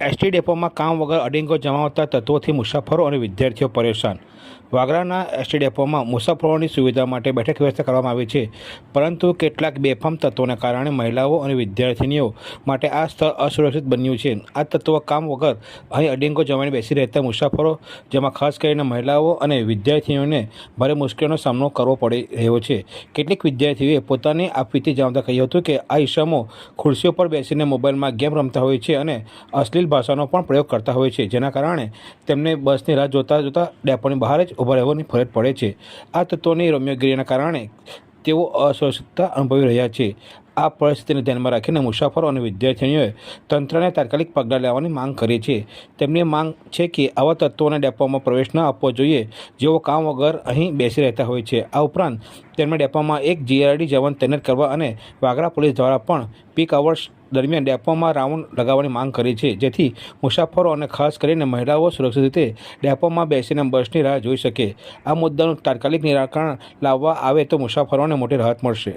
ST ડેપોમાં કામ વગર અડિંગો જમાવતા તત્વોથી મુસાફરો અને વિદ્યાર્થીઓ પરેશાન. વાગરાના એસટી ડેપોમાં મુસાફરોની સુવિધા માટે બેઠક વ્યવસ્થા કરવામાં આવી છે. પરંતુ કેટલાક બેફામ તત્વોને કારણે મહિલાઓ અને વિદ્યાર્થીનીઓ માટે આ સ્થળ અસુરક્ષિત બન્યું છે. આ તત્વો કામ વગર અહીં અડિંગો જમાવીને બેસી રહેતા મુસાફરો, જેમાં ખાસ કરીને મહિલાઓ અને વિદ્યાર્થીઓને ભારે મુશ્કેલીનો સામનો કરવો પડી રહ્યો છે. કેટલીક વિદ્યાર્થીઓએ પોતાની આપવીતી જણાવતા કહ્યું હતું કે આ ઈસમો ખુરશીઓ પર બેસીને મોબાઈલમાં ગેમ રમતા હોય છે અને અશ્લીલ ભાષાનો પણ પ્રયોગ કરતા હોય છે, જેના કારણે તેમને બસની રાહ જોતા જોતા ડેપોની બહાર જ ઊભા રહેવાની ફરજ પડે છે. આ તત્વોની રમ્યગીરીના કારણે તેઓ અસ્વસ્થતા અનુભવી રહ્યા છે. આ પરિસ્થિતિને ધ્યાનમાં રાખીને મુસાફરો અને વિદ્યાર્થીઓએ તંત્રને તાત્કાલિક પગલાં લેવાની માંગ કરી છે. તેમની માંગ છે કે આવા તત્વોને ડેપોમાં પ્રવેશ ન આપવો જોઈએ, જેઓ કામ વગર અહીં બેસી રહેતા હોય છે. આ ઉપરાંત, તેમણે ડેપોમાં એક જીઆરડી જવાન તૈનાત કરવા અને વાગરા પોલીસ દ્વારા પણ પીક અવર્સ દરમિયાન ડેપોમાં રાઉન્ડ લગાવવાની માંગ કરી છે. જેથી મુસાફરો અને ખાસ કરીને મહિલાઓ સુરક્ષિત રીતે ડેપોમાં બેસીને બસની રાહ જોઈ શકે. આ મુદ્દાનું તાત્કાલિક નિરાકરણ લાવવા આવે તો મુસાફરોને મોટી રાહત મળશે.